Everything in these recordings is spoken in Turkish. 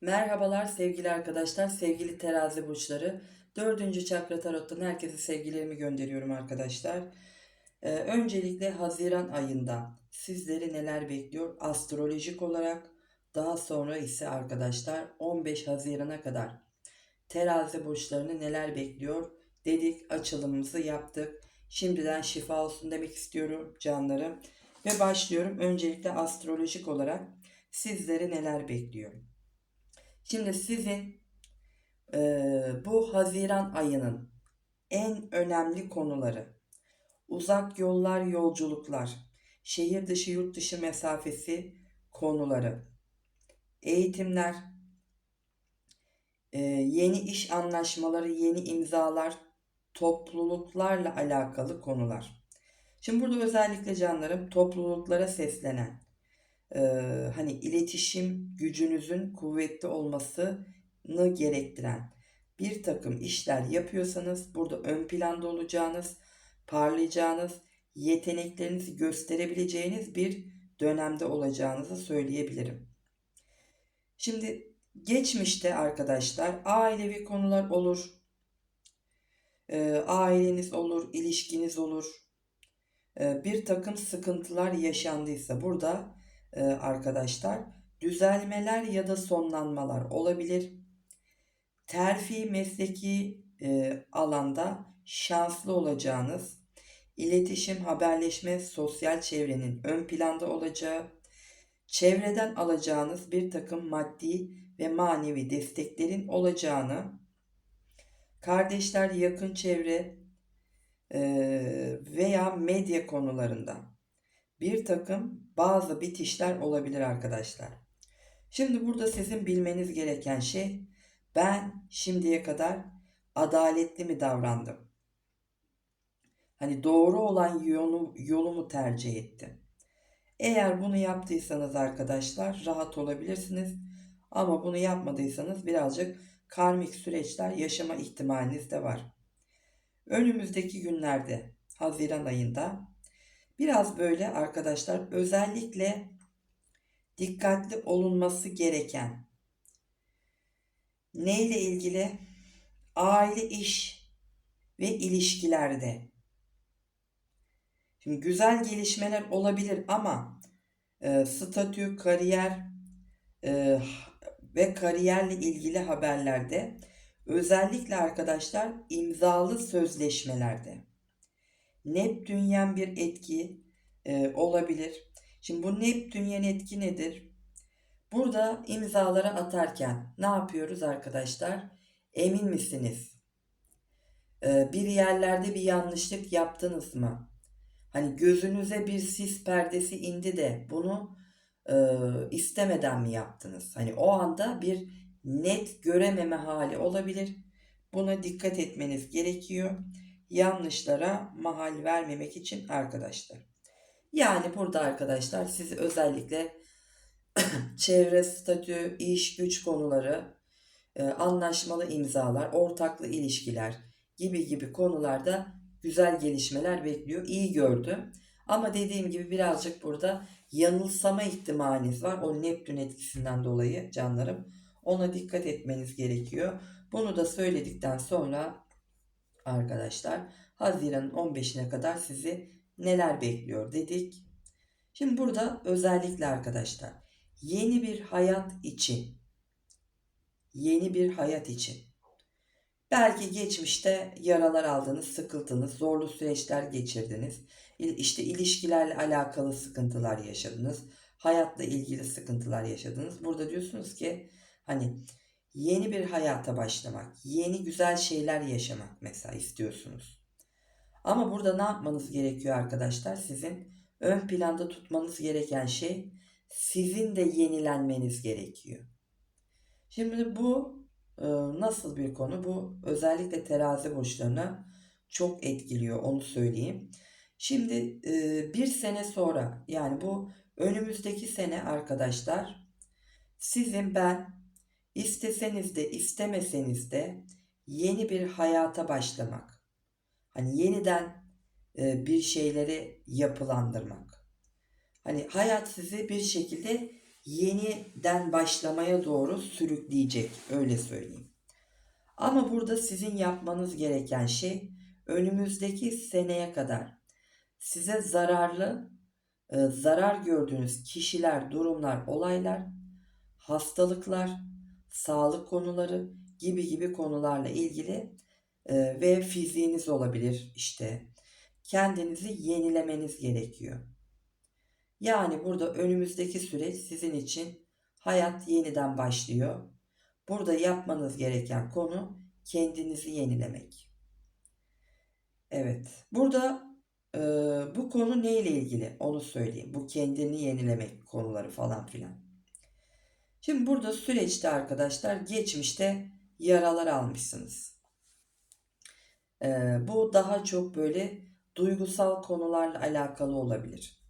Merhabalar sevgili arkadaşlar, sevgili terazi burçları. Dördüncü çakra tarottan herkese sevgilerimi gönderiyorum arkadaşlar. Ee, öncelikle Haziran ayında sizleri neler bekliyor astrolojik olarak. Daha sonra ise arkadaşlar 15 Haziran'a kadar terazi burçlarını neler bekliyor dedik açılımımızı yaptık. Şimdiden şifa olsun demek istiyorum canlarım. Ve başlıyorum öncelikle astrolojik olarak sizleri neler bekliyor. Şimdi sizin eee, bu Haziran ayının en önemli konuları uzak yollar, yolculuklar, şehir dışı, yurt dışı mesafesi konuları, eğitimler, eee, yeni iş anlaşmaları, yeni imzalar, topluluklarla alakalı konular. Şimdi burada özellikle canlarım topluluklara seslenen e, hani iletişim gücünüzün kuvvetli olmasını gerektiren bir takım işler yapıyorsanız burada ön planda olacağınız, parlayacağınız, yeteneklerinizi gösterebileceğiniz bir dönemde olacağınızı söyleyebilirim. Şimdi geçmişte arkadaşlar ailevi konular olur, e, aileniz olur, ilişkiniz olur, e, bir takım sıkıntılar yaşandıysa burada e, arkadaşlar düzelmeler ya da sonlanmalar olabilir. Terfi mesleki e, alanda şanslı olacağınız, iletişim, haberleşme, sosyal çevrenin ön planda olacağı, çevreden alacağınız bir takım maddi ve manevi desteklerin olacağını, kardeşler, yakın çevre e, veya medya konularında bir takım bazı bitişler olabilir arkadaşlar. Şimdi burada sizin bilmeniz gereken şey ben şimdiye kadar adaletli mi davrandım? Hani doğru olan yolu, yolumu tercih ettim. Eğer bunu yaptıysanız arkadaşlar rahat olabilirsiniz. Ama bunu yapmadıysanız birazcık karmik süreçler yaşama ihtimaliniz de var. Önümüzdeki günlerde Haziran ayında biraz böyle arkadaşlar özellikle dikkatli olunması gereken neyle ilgili? Aile iş ve ilişkilerde. Şimdi güzel gelişmeler olabilir ama e, statü, kariyer e, ve kariyerle ilgili haberlerde özellikle arkadaşlar imzalı sözleşmelerde Neptünyen bir etki e, olabilir. Şimdi bu Neptünyen etki nedir? Burada imzaları atarken ne yapıyoruz arkadaşlar? Emin misiniz? E, bir yerlerde bir yanlışlık yaptınız mı? Hani gözünüze bir sis perdesi indi de bunu e, istemeden mi yaptınız? Hani o anda bir net görememe hali olabilir. Buna dikkat etmeniz gerekiyor. Yanlışlara mahal vermemek için arkadaşlar. Yani burada arkadaşlar sizi özellikle çevre, statü, iş, güç konuları, e, anlaşmalı imzalar, ortaklı ilişkiler gibi gibi konularda güzel gelişmeler bekliyor. İyi gördüm. Ama dediğim gibi birazcık burada yanılsama ihtimaliniz var. O Neptün etkisinden dolayı canlarım. Ona dikkat etmeniz gerekiyor. Bunu da söyledikten sonra arkadaşlar Haziran'ın 15'ine kadar sizi neler bekliyor dedik. Şimdi burada özellikle arkadaşlar yeni bir hayat için yeni bir hayat için belki geçmişte yaralar aldınız, sıkıldınız, zorlu süreçler geçirdiniz. İşte ilişkilerle alakalı sıkıntılar yaşadınız. Hayatla ilgili sıkıntılar yaşadınız. Burada diyorsunuz ki hani yeni bir hayata başlamak, yeni güzel şeyler yaşamak mesela istiyorsunuz. Ama burada ne yapmanız gerekiyor arkadaşlar? Sizin ön planda tutmanız gereken şey sizin de yenilenmeniz gerekiyor. Şimdi bu e, nasıl bir konu? Bu özellikle terazi burçlarına çok etkiliyor onu söyleyeyim. Şimdi e, bir sene sonra yani bu önümüzdeki sene arkadaşlar sizin ben isteseniz de istemeseniz de yeni bir hayata başlamak. Hani yeniden e, bir şeyleri yapılandırmak. Hani hayat sizi bir şekilde yeniden başlamaya doğru sürükleyecek öyle söyleyeyim. Ama burada sizin yapmanız gereken şey önümüzdeki seneye kadar size zararlı, e, zarar gördüğünüz kişiler, durumlar, olaylar, hastalıklar, sağlık konuları gibi gibi konularla ilgili e, ve fiziğiniz olabilir işte. Kendinizi yenilemeniz gerekiyor. Yani burada önümüzdeki süreç sizin için hayat yeniden başlıyor. Burada yapmanız gereken konu kendinizi yenilemek. Evet. Burada e, bu konu neyle ilgili onu söyleyeyim. Bu kendini yenilemek konuları falan filan. Şimdi burada süreçte arkadaşlar geçmişte yaralar almışsınız. E, bu daha çok böyle duygusal konularla alakalı olabilir.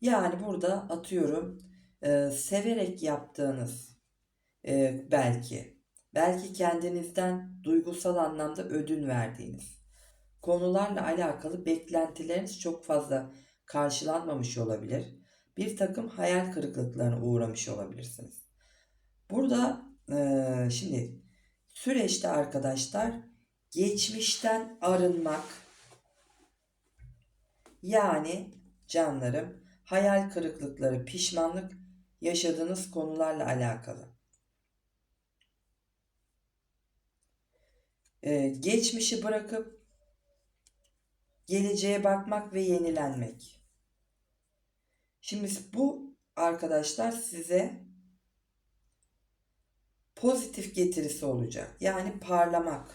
Yani burada atıyorum e, severek yaptığınız e, belki belki kendinizden duygusal anlamda ödün verdiğiniz konularla alakalı beklentileriniz çok fazla karşılanmamış olabilir. Bir takım hayal kırıklıklarına uğramış olabilirsiniz. Burada e, şimdi süreçte arkadaşlar geçmişten arınmak yani canlarım hayal kırıklıkları, pişmanlık yaşadığınız konularla alakalı. Ee, geçmişi bırakıp geleceğe bakmak ve yenilenmek. Şimdi bu arkadaşlar size pozitif getirisi olacak. Yani parlamak.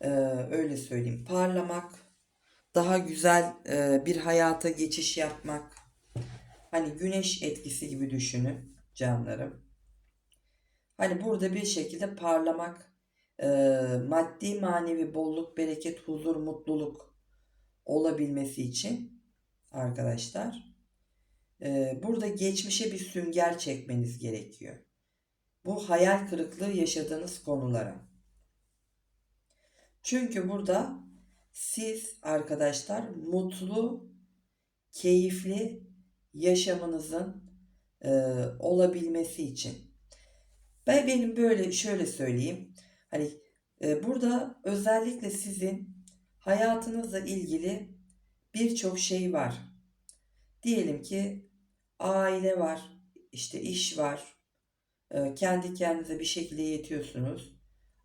Ee, öyle söyleyeyim. Parlamak, daha güzel e, bir hayata geçiş yapmak. Hani güneş etkisi gibi düşünün canlarım. Hani burada bir şekilde parlamak, e, maddi manevi bolluk, bereket, huzur, mutluluk olabilmesi için arkadaşlar burada geçmişe bir sünger çekmeniz gerekiyor. Bu hayal kırıklığı yaşadığınız konulara. Çünkü burada siz arkadaşlar mutlu, keyifli yaşamınızın e, olabilmesi için. Ben benim böyle şöyle söyleyeyim. Hani e, burada özellikle sizin hayatınızla ilgili birçok şey var. Diyelim ki aile var, işte iş var, e, kendi kendinize bir şekilde yetiyorsunuz.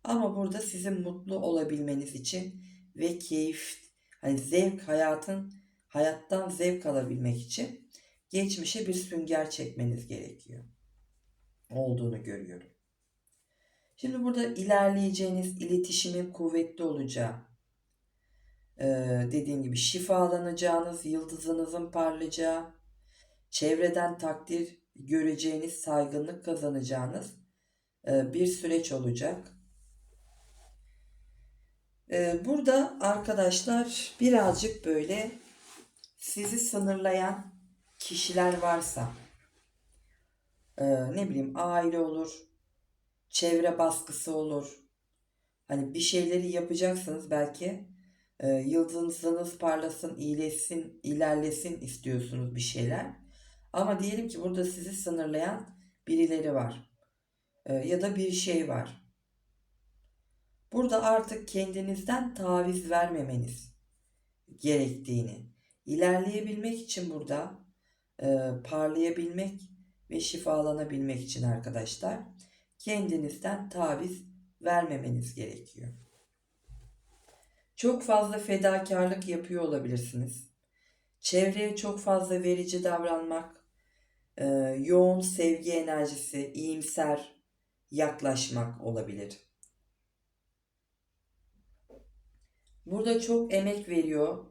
Ama burada sizin mutlu olabilmeniz için ve keyif, hani zevk hayatın hayattan zevk alabilmek için geçmişe bir sünger çekmeniz gerekiyor. Olduğunu görüyorum. Şimdi burada ilerleyeceğiniz iletişimin kuvvetli olacağı, ee, dediğim gibi şifalanacağınız, yıldızınızın parlayacağı, çevreden takdir göreceğiniz, saygınlık kazanacağınız e, bir süreç olacak. Ee, burada arkadaşlar birazcık böyle sizi sınırlayan kişiler varsa e, ne bileyim aile olur, çevre baskısı olur. Hani bir şeyleri yapacaksınız belki e, yıldızınız parlasın, iyileşsin, ilerlesin istiyorsunuz bir şeyler. Ama diyelim ki burada sizi sınırlayan birileri var. E, ya da bir şey var. Burada artık kendinizden taviz vermemeniz gerektiğini, ilerleyebilmek için burada e, parlayabilmek ve şifalanabilmek için arkadaşlar kendinizden taviz vermemeniz gerekiyor. Çok fazla fedakarlık yapıyor olabilirsiniz. Çevreye çok fazla verici davranmak, e, yoğun sevgi enerjisi, iyimser yaklaşmak olabilir. Burada çok emek veriyor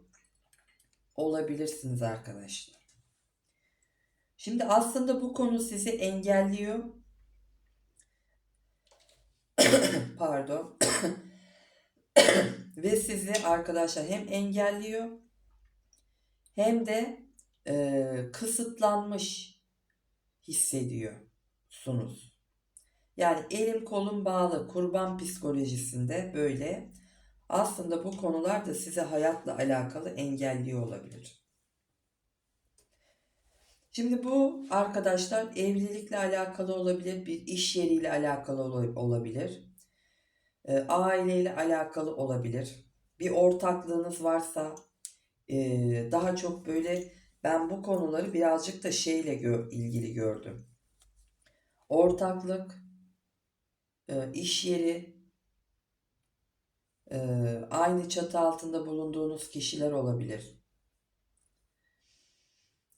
olabilirsiniz arkadaşlar. Şimdi aslında bu konu sizi engelliyor. Pardon. Ve sizi arkadaşlar hem engelliyor hem de e, kısıtlanmış hissediyorsunuz. Yani elim kolum bağlı kurban psikolojisinde böyle aslında bu konular da size hayatla alakalı engelliyor olabilir. Şimdi bu arkadaşlar evlilikle alakalı olabilir, bir iş yeriyle alakalı ol- olabilir, e, aileyle alakalı olabilir. Bir ortaklığınız varsa e, daha çok böyle ben bu konuları birazcık da şeyle gö- ilgili gördüm. Ortaklık, e, iş yeri, e, aynı çatı altında bulunduğunuz kişiler olabilir.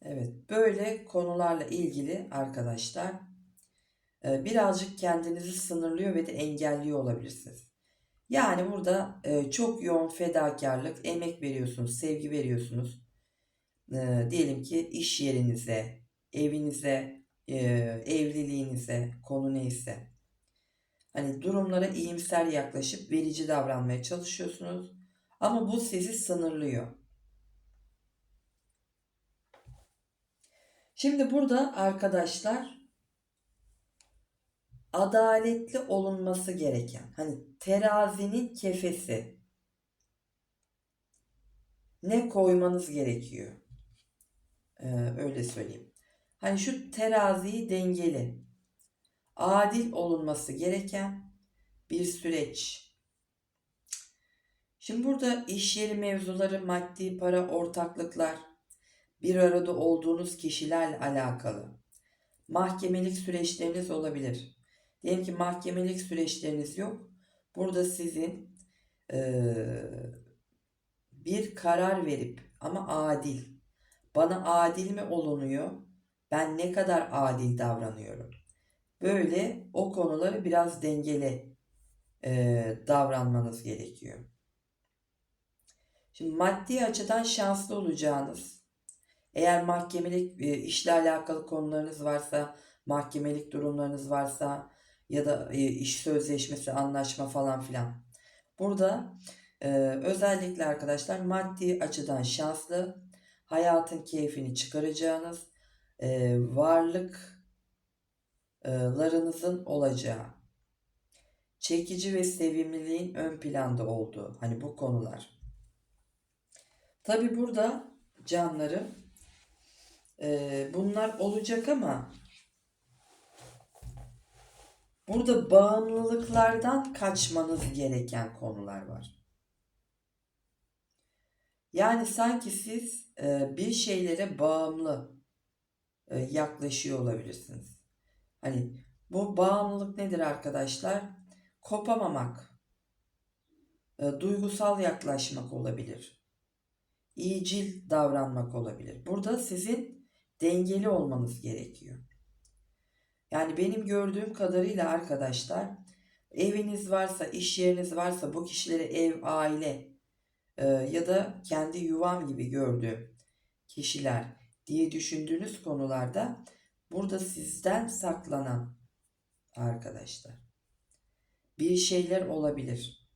Evet, böyle konularla ilgili arkadaşlar e, birazcık kendinizi sınırlıyor ve de engelliyor olabilirsiniz. Yani burada e, çok yoğun fedakarlık, emek veriyorsunuz, sevgi veriyorsunuz. E, diyelim ki iş yerinize, evinize, e, evliliğinize, konu neyse. Hani durumlara iyimser yaklaşıp verici davranmaya çalışıyorsunuz. Ama bu sizi sınırlıyor. Şimdi burada arkadaşlar adaletli olunması gereken hani terazinin kefesi ne koymanız gerekiyor? Ee, öyle söyleyeyim. Hani şu teraziyi dengeli, adil olunması gereken bir süreç. Şimdi burada iş yeri mevzuları, maddi para, ortaklıklar, bir arada olduğunuz kişilerle alakalı. Mahkemelik süreçleriniz olabilir. Diyelim ki mahkemelik süreçleriniz yok. Burada sizin eee, bir karar verip ama adil. Bana adil mi olunuyor? Ben ne kadar adil davranıyorum? Böyle o konuları biraz dengeli eee, davranmanız gerekiyor. Şimdi maddi açıdan şanslı olacağınız, eğer mahkemelik e, işle alakalı konularınız varsa, mahkemelik durumlarınız varsa ya da e, iş sözleşmesi, anlaşma falan filan. Burada e, özellikle arkadaşlar maddi açıdan şanslı, hayatın keyfini çıkaracağınız, e, varlıklarınızın olacağı, çekici ve sevimliliğin ön planda olduğu, hani bu konular. Tabi burada canlarım e, bunlar olacak ama burada bağımlılıklardan kaçmanız gereken konular var. Yani sanki siz bir şeylere bağımlı e, yaklaşıyor olabilirsiniz. Hani bu bağımlılık nedir arkadaşlar? Kopamamak, e, duygusal yaklaşmak olabilir. İyicil davranmak olabilir. Burada sizin dengeli olmanız gerekiyor. Yani benim gördüğüm kadarıyla arkadaşlar eviniz varsa, iş yeriniz varsa bu kişileri ev, aile e, ya da kendi yuvam gibi gördüğüm kişiler diye düşündüğünüz konularda burada sizden saklanan arkadaşlar bir şeyler olabilir.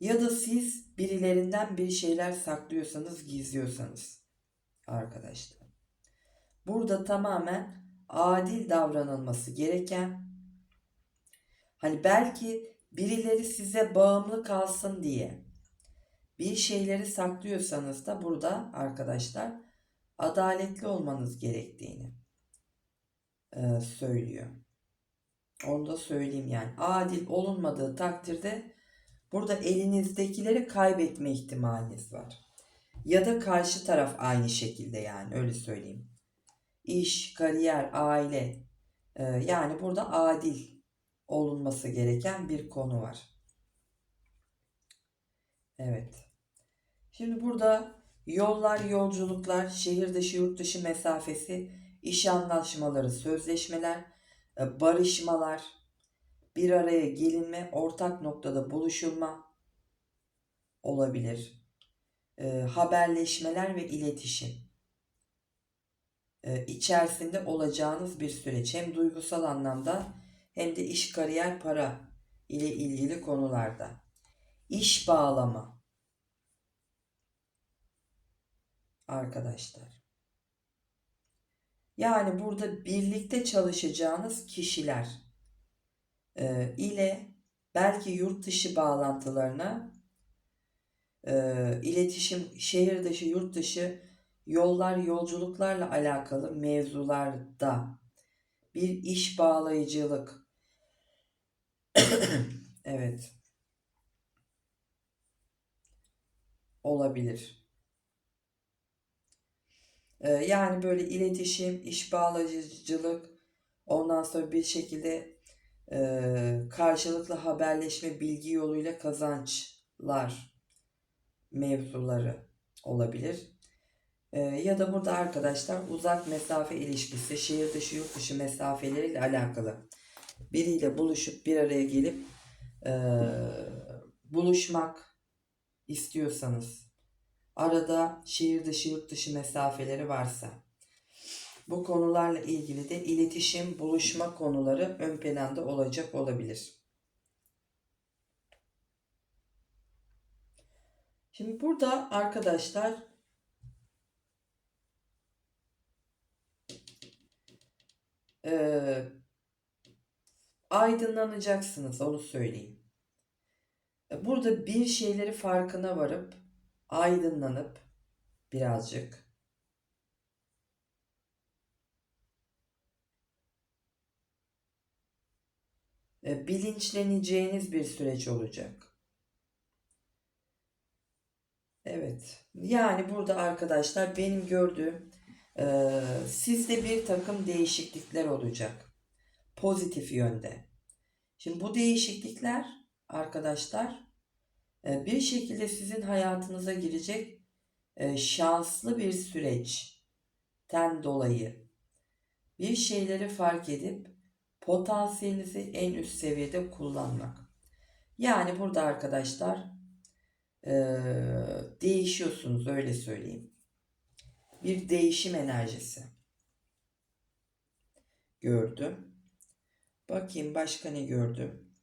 Ya da siz birilerinden bir şeyler saklıyorsanız, gizliyorsanız arkadaşlar. Burada tamamen adil davranılması gereken hani belki birileri size bağımlı kalsın diye bir şeyleri saklıyorsanız da burada arkadaşlar adaletli olmanız gerektiğini e, söylüyor. Onu da söyleyeyim yani. Adil olunmadığı takdirde burada elinizdekileri kaybetme ihtimaliniz var. Ya da karşı taraf aynı şekilde yani öyle söyleyeyim. İş, kariyer, aile e, yani burada adil olunması gereken bir konu var. Evet. Şimdi burada yollar, yolculuklar, şehir dışı, yurt dışı mesafesi, iş anlaşmaları, sözleşmeler, e, barışmalar, bir araya gelinme, ortak noktada buluşulma olabilir. E, haberleşmeler ve iletişim e, içerisinde olacağınız bir süreç. Hem duygusal anlamda hem de iş, kariyer, para ile ilgili konularda. İş bağlama arkadaşlar. Yani burada birlikte çalışacağınız kişiler e, ile belki yurt dışı bağlantılarına e, iletişim şehir dışı yurt dışı yollar, yolculuklarla alakalı mevzularda bir iş bağlayıcılık. Evet. Olabilir. Ee, yani böyle iletişim, iş bağlayıcılık, ondan sonra bir şekilde e, karşılıklı haberleşme, bilgi yoluyla kazançlar mevzuları olabilir. Ee, ya da burada arkadaşlar uzak mesafe ilişkisi, şehir dışı yurt dışı mesafeleriyle alakalı. Biriyle buluşup bir araya gelip e, buluşmak istiyorsanız, arada şehir dışı yurt dışı mesafeleri varsa, bu konularla ilgili de iletişim, buluşma konuları ön planda olacak olabilir. Şimdi burada arkadaşlar eee, aydınlanacaksınız onu söyleyeyim. Burada bir şeyleri farkına varıp aydınlanıp birazcık e, bilinçleneceğiniz bir süreç olacak. Evet. Yani burada arkadaşlar benim gördüğüm e, sizde bir takım değişiklikler olacak. Pozitif yönde. Şimdi bu değişiklikler arkadaşlar e, bir şekilde sizin hayatınıza girecek e, şanslı bir süreçten dolayı bir şeyleri fark edip potansiyelinizi en üst seviyede kullanmak. Yani burada arkadaşlar e, değişiyorsunuz öyle söyleyeyim. Bir değişim enerjisi gördüm. Bakayım başka ne gördüm.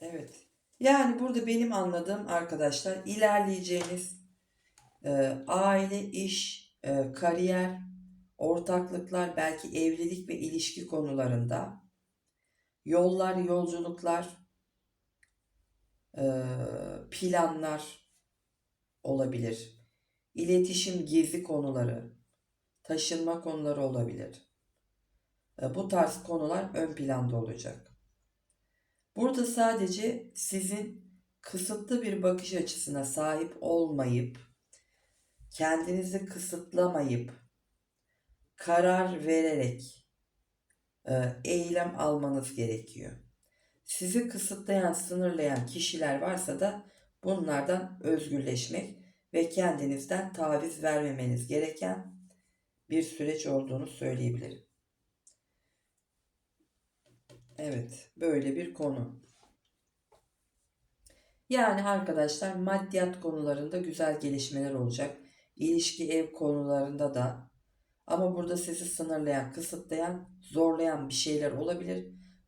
Evet. Yani burada benim anladığım arkadaşlar ilerleyeceğiniz e, aile, iş, e, kariyer, ortaklıklar, belki evlilik ve ilişki konularında yollar, yolculuklar, e, planlar olabilir. İletişim, gezi konuları, taşınma konuları olabilir. E, bu tarz konular ön planda olacak. Burada sadece sizin kısıtlı bir bakış açısına sahip olmayıp, kendinizi kısıtlamayıp, karar vererek e, eylem almanız gerekiyor. Sizi kısıtlayan, sınırlayan kişiler varsa da bunlardan özgürleşmek ve kendinizden taviz vermemeniz gereken bir süreç olduğunu söyleyebilirim. Evet, böyle bir konu. Yani arkadaşlar maddiyat konularında güzel gelişmeler olacak. İlişki ev konularında da ama burada sizi sınırlayan, kısıtlayan, zorlayan bir şeyler olabilir.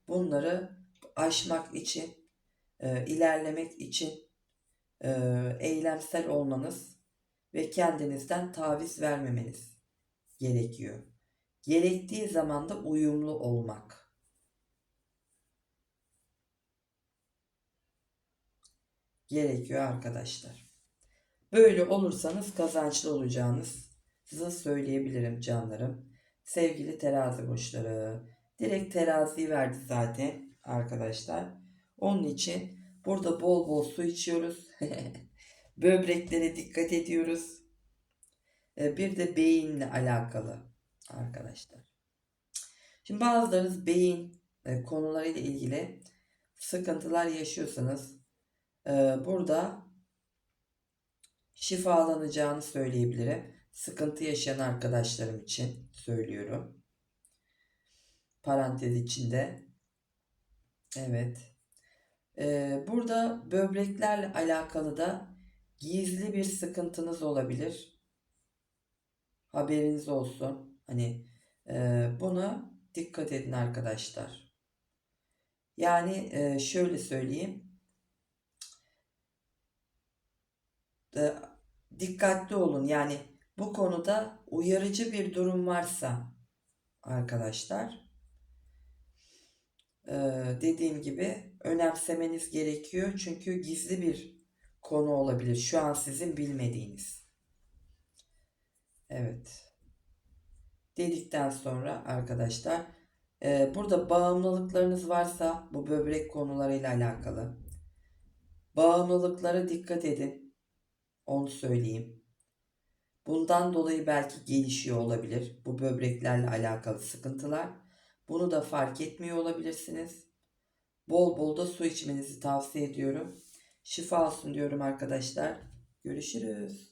Bunları aşmak için, e, ilerlemek için e, eylemsel olmanız ve kendinizden taviz vermemeniz gerekiyor. Gerektiği zaman da uyumlu olmak. gerekiyor arkadaşlar. Böyle olursanız kazançlı olacağınızı söyleyebilirim canlarım. Sevgili terazi burçları. Direkt teraziyi verdi zaten arkadaşlar. Onun için burada bol bol su içiyoruz. Böbreklere dikkat ediyoruz. E, bir de beyinle alakalı arkadaşlar. Şimdi bazılarınız beyin e, konularıyla ilgili sıkıntılar yaşıyorsanız e, burada şifalanacağını söyleyebilirim. Sıkıntı yaşayan arkadaşlarım için söylüyorum. Parantez içinde. Evet. Ee, burada böbreklerle alakalı da gizli bir sıkıntınız olabilir. Haberiniz olsun. Hani e, buna dikkat edin arkadaşlar. Yani e, şöyle söyleyeyim. E, dikkatli olun. Yani bu konuda uyarıcı bir durum varsa arkadaşlar e, dediğim gibi önemsemeniz gerekiyor. Çünkü gizli bir konu olabilir. Şu an sizin bilmediğiniz. Evet. Dedikten sonra arkadaşlar e, burada bağımlılıklarınız varsa bu böbrek konularıyla alakalı. Bağımlılıklara dikkat edin. Onu söyleyeyim. Bundan dolayı belki gelişiyor olabilir bu böbreklerle alakalı sıkıntılar. Bunu da fark etmiyor olabilirsiniz. Bol bol da su içmenizi tavsiye ediyorum. Şifa olsun diyorum arkadaşlar. Görüşürüz.